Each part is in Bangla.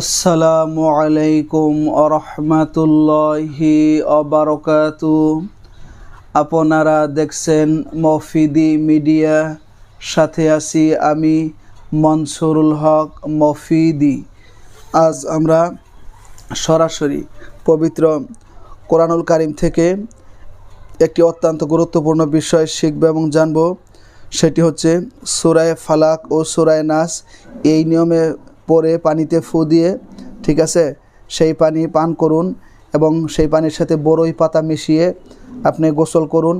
আসসালামু আলাইকুম আরহামাতুল্লাহি অবরকাতু আপনারা দেখছেন মফিদি মিডিয়া, সাথে আছি আমি মনসুরুল হক মফিদি। আজ আমরা সরাসরি পবিত্র কোরআনুল কারিম থেকে একটি অত্যন্ত গুরুত্বপূর্ণ বিষয় শিখব এবং জানব, সেটি হচ্ছে সুরায় ফালাক ও সুরায় নাস। এই নিয়মে পরে পানিতে ফু দিয়ে, ঠিক আছে, সেই পানি পান করুন এবং সেই পানির সাথে বড়ই পাতা মিশিয়ে আপনি গোসল করুন।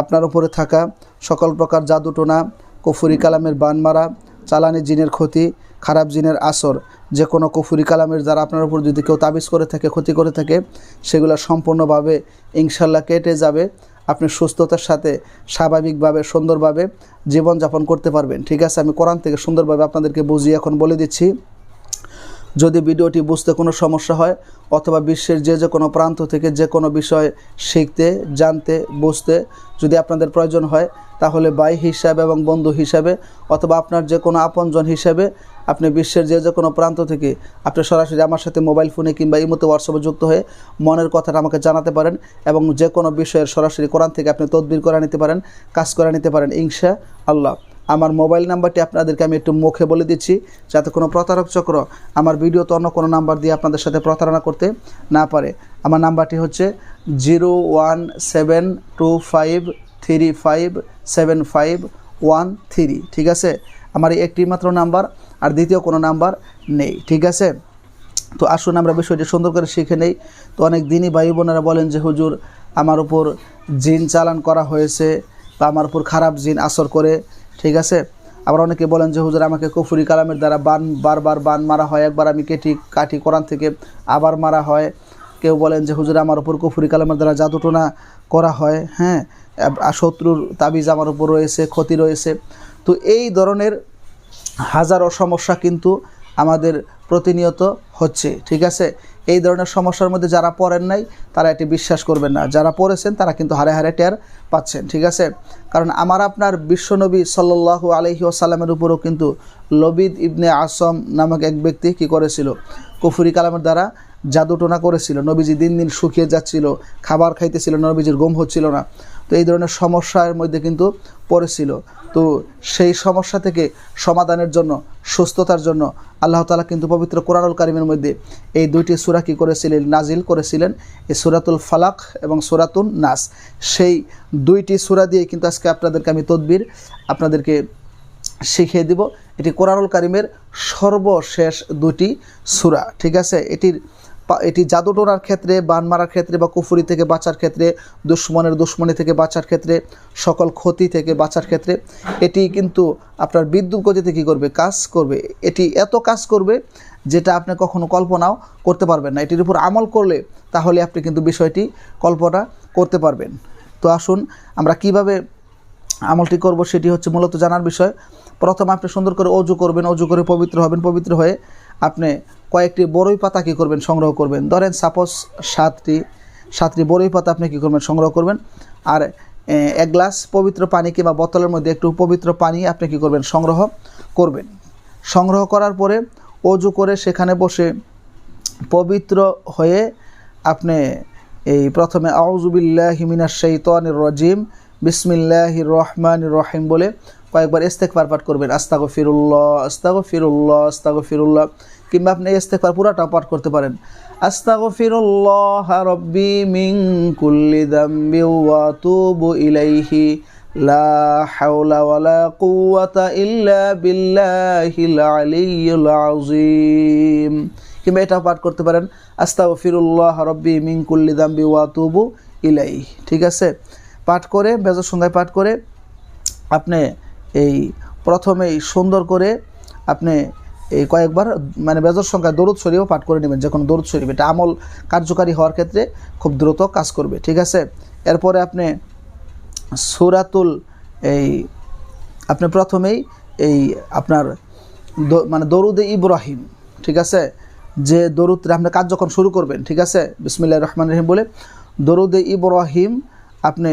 আপনার উপরে থাকা সকল প্রকার জাদুটোনা কুফুরি কালামের বান মারা, চালানি জিনের ক্ষতি, খারাপ জিনের আসর, যে কোনো কুফুরি কালামের দ্বারা আপনার উপর যদি কেউ তাবিজ করে থাকে, ক্ষতি করে থাকে, সেগুলো সম্পূর্ণভাবে ইনশাল্লাহ কেটে যাবে। আপনি সুস্থতার সাথে স্বাভাবিকভাবে, সুন্দরভাবে জীবনযাপন করতে পারবেন। ঠিক আছে? আমি কোরআন থেকে সুন্দরভাবে আপনাদেরকে বুঝিয়ে এখন বলে দিচ্ছি। যদি ভিডিওটি বুঝতে কোনো সমস্যা হয়, অথবা বিশ্বের যে যে কোনো প্রান্ত থেকে যে কোনো বিষয় শিখতে, জানতে, বুঝতে যদি আপনাদের প্রয়োজন হয়, তাহলে বাই হিসাবে এবং বন্ধু হিসাবে, অথবা আপনার যে কোনো আপনজন হিসাবে আপনি বিশ্বের যে যে কোনো প্রান্ত থেকে আপনি সরাসরি আমার সাথে মোবাইল ফোনে কিংবা ইমোতে হোয়াটসঅ্যাপে যুক্ত হয়ে মনের কথাটা আমাকে জানাতে পারেন এবং যে কোনো বিষয়ের সরাসরি কোরআন থেকে আপনি তদবির করে নিতে পারেন, কাজ করে নিতে পারেন ইনশা আল্লাহ আমার মোবাইল নাম্বারটি আপনাদেরকে আমি একটু মুখে বলে দিচ্ছি, যাতে কোনো প্রতারক চক্র আমার ভিডিওতে অন্য কোনো নাম্বার দিয়ে আপনাদের সাথে প্রতারণা করতে না পারে। আমার নাম্বারটি হচ্ছে zero one seven two five three five seven five one three, ঠিক আছে? আমার একটি মাত্র নাম্বার আর দ্বিতীয় কোনো নাম্বার নেই, ঠিক আছে? তো আসুন আমরা বিষয়টি সুন্দর করে শিখে নেই। তো অনেক দিনই ভাই বোনেরা বলেন যে, হুজুর, আমার উপর জিন চালান করা হয়েছে বা আমার উপর খারাপ জিন আসর করে। ঠিক আছে? আবার অনেকে বলেন যে, হুজুর, আমাকে কুফুরি কালামের দ্বারা বান, বারবার বান মারা হয়। একবার আমি কেটি কাটি কোরআন থেকে আবার মারা হয়। কেউ বলেন যে, হুজুর, আমার উপর কুফুরি কালামের দ্বারা জাদুটোনা করা হয়। হ্যাঁ? শত্রুর তাবিজ আমার উপর রয়েছে, ক্ষতি রয়েছে। তো এই ধরনের হাজারো সমস্যা কিন্তু আমাদের প্রতিনিয়ত হচ্ছে, ঠিক আছে? এই ধরনের সমস্যার মধ্যে যারা পড়েন নাই, তারা এটি বিশ্বাস করবেন না। যারা পড়েছেন, তারা কিন্তু হারে হারে টের পাচ্ছেন, ঠিক আছে? কারণ আমার আপনার বিশ্বনবী সাল্লু আলহি আসাল্লামের উপরও কিন্তু লবিদ ইবনে আসম নামক এক ব্যক্তি কি করেছিল? কুফুরি কালামের দ্বারা জাদুটোনা করেছিল, নবীজি দিন দিন শুকিয়ে যাচ্ছিল, খাবার খাইতেছিল, নবীজির গম হচ্ছিল না। তো এই ধরনের সমস্যার মধ্যে কিন্তু পড়েছিল। তো সেই সমস্যা থেকে সমাধানের জন্য, সুস্থতার জন্য আল্লাহ তালা কিন্তু পবিত্র কোরআনুল কারিমের মধ্যে এই দুইটি সুরা কী করেছিলেন নাজিল করেছিলেন, এই সুরাতুল ফালাক এবং সুরাতুল নাস। সেই দুইটি সুরা দিয়ে কিন্তু আজকে আপনাদেরকে আমি তদবির আপনাদেরকে শিখিয়ে দিব। এটি কোরআনুল কারিমের সর্বশেষ দুটি সুরা, ঠিক আছে? এটির এটি জাদুটোনার ক্ষেত্রে, বান মারার ক্ষেত্রে বা কুফুরি থেকে বাঁচার ক্ষেত্রে, দুশ্মনের দুশ্মনী থেকে বাঁচার ক্ষেত্রে, সকল ক্ষতি থেকে বাঁচার ক্ষেত্রে, এটি কিন্তু আপনার বিদ্যুৎ গতিতে কী করবে? কাজ করবে। এটি এত কাজ করবে যেটা আপনি কখনো কল্পনাও করতে পারবেন না। এটির উপর আমল করলে তাহলে আপনি কিন্তু বিষয়টি কল্পনা করতে পারবেন। তো আসুন, আমরা কীভাবে আমলটি করব সেটি হচ্ছে মূলত জানার বিষয়। প্রথমে আপনি সুন্দর করে অজু করবেন, অজু করে পবিত্র হবেন, পবিত্র হয়ে আপনি কয়েকটি বড়ই পাতা কী করবেন, সংগ্রহ করবেন। ধরেন সাপোজ সাতটি সাতটি বড়ই পাতা আপনি কী করবেন, সংগ্রহ করবেন। আর এক গ্লাস পবিত্র পানি কিংবা বোতলের মধ্যে একটু পবিত্র পানি আপনি কী করবেন, সংগ্রহ করবেন। সংগ্রহ করার পরে অজু করে সেখানে বসে পবিত্র হয়ে আপনি এই প্রথমে আউজুবিল্লাহ হিমিনা শৈতান রজিম বিসমিল্লাহ রহমান রহিম বলে কয়েকবার ইস্তেকবার পাঠ করবেন আস্তাগো ফিরুল্লাহ আস্তাগো ফিরুল্লাহ আস্তাগো ফিরুল্লাহ কিংবা আপনি ইস্তেকবার পুরাটা পাঠ করতে পারেন। আস্তাগো ফিরুল্লাহ রব্বি মিং কুল্লি দাম্বি ওয়া তুবু ইলাইহি, লা হাওলা ওয়ালা কুওয়াতা ইল্লা বিল্লাহিল আলিয়্যিল আযীম। কিংবা এটা পাঠ করতে পারেন আস্তাগো ফিরুল্লাহ রব্বি মিং কুল্লি দাম্বি ওয়া তুবু ইলাইহি। ঠিক আছে? পাঠ করে, বেজর সন্ধ্যায় পাঠ করে আপনি এই প্রথমেই সুন্দর করে আপনি এই কয়েকবার মানে বেজর সংখ্যায় দরুদ শরীফও পাঠ করে নেবেন যে কোনো দরুদ শরীফ। এটা আমল কার্যকারী হওয়ার ক্ষেত্রে খুব দ্রুত কাজ করবে, ঠিক আছে? এরপরে আপনি সুরাতুল এই আপনি প্রথমেই এই আপনার মানে দরুদে ইব্রাহিম, ঠিক আছে? যে দরুদ আপনি কাজ যখন শুরু করবেন, ঠিক আছে? বিসমিল্লা রহমান রহিম বলে, দরুদে ইব্রাহিম আপনি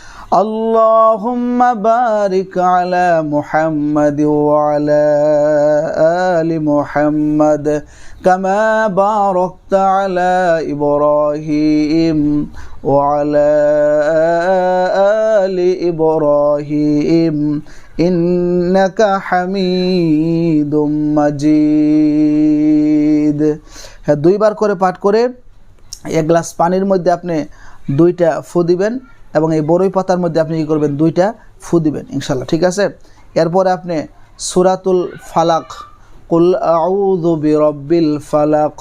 اللهم بارك على محمد وعلى آل محمد كما باركت على إبراهيم وعلى آل إبراهيم إنك حميد مجيد হ্যাঁ দুইবার করে পাঠ করে এক গ্লাস পানির মধ্যে আপনি দুইটা ফু দিবেন এবং এই বড়ই পাতার মধ্যে আপনি কী করবেন দুইটা ফু দিবেন ইনশাল্লাহ ঠিক আছে এরপরে আপনি সুরাতুল ফালাক কুল আউযু বিরাব্বিল ফালাক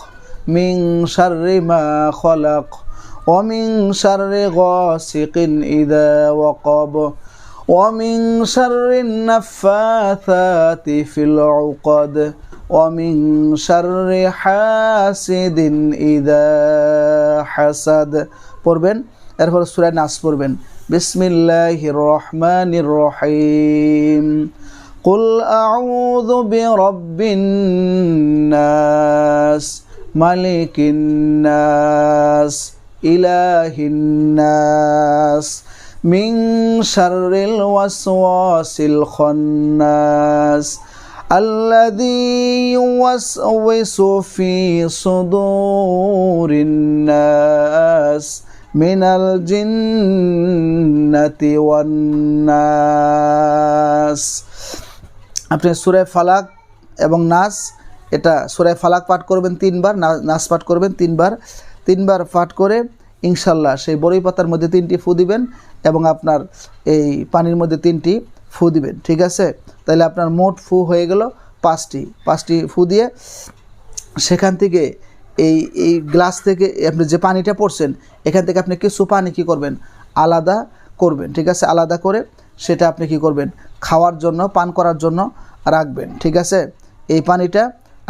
মিন শাররি মা খলাক ومن شر غاسق إذا وقب ومن شر النفاثات في العقد ومن شر حاسد إذا حسد পড়বেন এরপর সূরা নাস পড়বেন বিসমিল্লাহির রহমানির রহিম قل أعوذ برب الناس ملك الناس إله الناس من شر الوسواس الخناس الذي يوسوس في صدور الناس মিনাল জিন্নাতি আপনি সুরে ফালাক এবং নাস, এটা সুরে ফালাক পাঠ করবেন তিনবার নাস পাঠ করবেন তিনবার। তিনবার পাঠ করে ইনশাল্লাহ সেই বড়ই পাতার মধ্যে তিনটি ফু দিবেন এবং আপনার এই পানির মধ্যে তিনটি ফু দিবেন, ঠিক আছে? তাহলে আপনার মোট ফু হয়ে গেল পাঁচটি। পাঁচটি ফু দিয়ে সেখান থেকে এই এই গ্লাস থেকে আপনি যে পানিটা পড়ছেন, এখান থেকে আপনি কিছু পানি কি করবেন? আলাদা করবেন, ঠিক আছে? আলাদা করে সেটা আপনি কি করবেন? খাওয়ার জন্য, পান করার জন্য রাখবেন, ঠিক আছে? এই পানিটা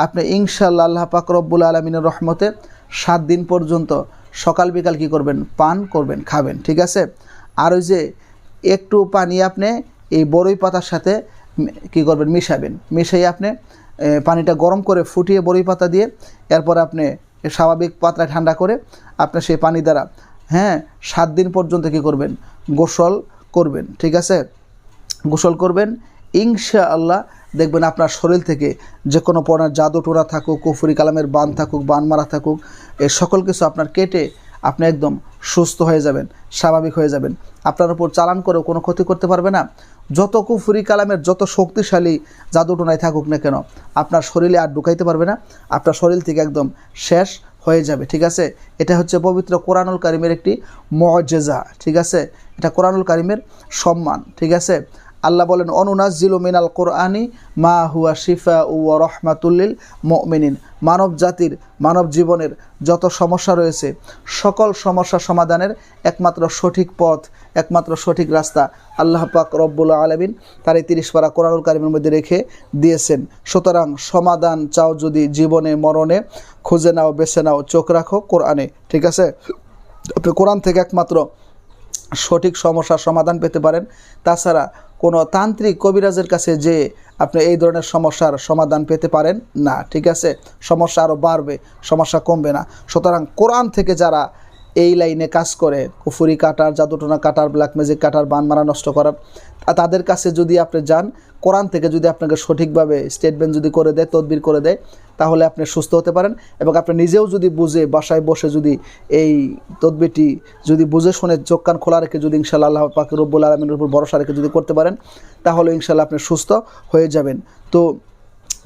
আপনি ইনশাল্লাহ আল্লাহ পাক রব্বুল আলমিনের রহমতে সাত দিন পর্যন্ত সকাল বিকাল কি করবেন? পান করবেন, খাবেন, ঠিক আছে? আর ওই যে একটু পানি আপনি এই বড়ই পাতার সাথে কি করবেন? মিশাবেন। মিশাই আপনি পানিটা গরম করে ফুটিয়ে বড়ি পাতা দিয়ে এরপর আপনি স্বাভাবিক পাত্রে ঠান্ডা করে আপনি সেই পানি দ্বারা হ্যাঁ সাত দিন পর্যন্ত কি করবেন? গোসল করবেন, ঠিক আছে? গোসল করবেন। ইনশা আল্লাহ দেখবেন আপনার শরীর থেকে যে কোনো পড়ার জাদু টোনা থাকুক, কুফুরি কালামের বান থাকুক, বান মারা থাকুক, এ সকল কিছু আপনার কেটে আপনি একদম সুস্থ হয়ে যাবেন, স্বাভাবিক হয়ে যাবেন। আপনার উপর চালান করেও কোনো ক্ষতি করতে পারবে না। যত কুফুরি কালামের যত শক্তিশালী জাদুটোনায় থাকুক না কেন, আপনার শরীরে আর ঢুকাইতে পারবে না, আপনার শরীর থেকে একদম শেষ হয়ে যাবে, ঠিক আছে? এটা হচ্ছে পবিত্র কোরআনুল কারিমের একটি মজেজা, ঠিক আছে? এটা কোরআনুল কারিমের সম্মান, ঠিক আছে? আল্লাহ বলেন অনুনাজিলু মিনাল কোরআনি মা হুয়া শিফা ও রহমাতুল্লিল মমিনিন। মানব জাতির, মানব জীবনের যত সমস্যা রয়েছে, সকল সমস্যা সমাধানের একমাত্র সঠিক পথ, একমাত্র সঠিক রাস্তা আল্লাহ পাক রব্বুল আলমিন তার এই তিরিশ পারা কোরআনুল কারিমের মধ্যে রেখে দিয়েছেন। সুতরাং সমাধান চাও যদি জীবনে, মরণে, খুঁজে নাও, বেছে নাও, চোখ রাখো কোরআনে, ঠিক আছে? আপনি কোরআন থেকে একমাত্র সঠিক সমস্যার সমাধান পেতে পারেন। তাছাড়া কোনো তান্ত্রিক কবিরাজের কাছে যে আপনি এই ধরনের সমস্যার সমাধান পেতে পারেন, না, ঠিক আছে? সমস্যা আরও বাড়বে, সমস্যা কমবে না। সুতরাং কোরআন থেকে যারা এই লাইনে কাজ করে, কুফুরি কাটার, জাদুটনা কাটার ব্ল্যাক ম্যাজিক কাটার, বান মারা নষ্ট করার। তাদের কাছে যদি আপনি যান, কোরআন থেকে যদি আপনাকে সঠিকভাবে স্টেটমেন্ট যদি করে দেয়, তদবির করে দেয়, তাহলে আপনি সুস্থ হতে পারেন এবং আপনি নিজেও যদি বুঝে, বাসায় বসে যদি এই তদবিরটি যদি বুঝে শুনে চোখ কান খোলা রেখে যদি ইনশাল্লাহ আল্লাহ পাক রব্বুল আলমিনের উপর ভরসা রেখে যদি করতে পারেন, তাহলে ইনশাল্লাহ আপনি সুস্থ হয়ে যাবেন। তো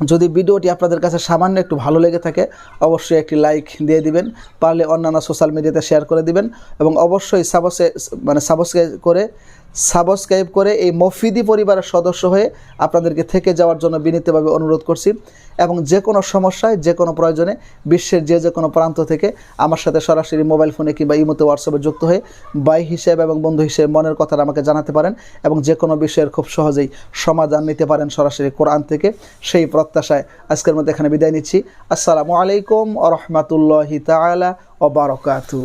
যদি ভিডিওটি আপনাদের কাছে সামান্য একটু ভালো লেগে থাকে, অবশ্যই একটি লাইক দিয়ে দিবেন, পারলে অন্যান্য সোশ্যাল মিডিয়াতে শেয়ার করে দিবেন এবং অবশ্যই সাবসে মানে সাবস্ক্রাইব করে সাবস্ক্রাইব করে এই মফিদি পরিবারের সদস্য হয়ে আপনাদেরকে থেকে যাওয়ার জন্য বিনীতভাবে অনুরোধ করছি এবং যে কোনো সমস্যায়, যে কোনো প্রয়োজনে বিশ্বের যে যে কোনো প্রান্ত থেকে আমার সাথে সরাসরি মোবাইল ফোনে কিংবা ইমোতে হোয়াটসঅ্যাপে যুক্ত হয়ে বাই হিসেবে এবং বন্ধু হিসেবে মনের কথাটা আমাকে জানাতে পারেন এবং যে কোনো বিষয়ের খুব সহজেই সমাধান নিতে পারেন সরাসরি কোরআন থেকে। সেই প্রত্যাশায় আজকের মধ্যে এখানে বিদায় নিচ্ছি। আসসালামু আলাইকুম আ রহমতুল্লাহি তালা ও বারকাতু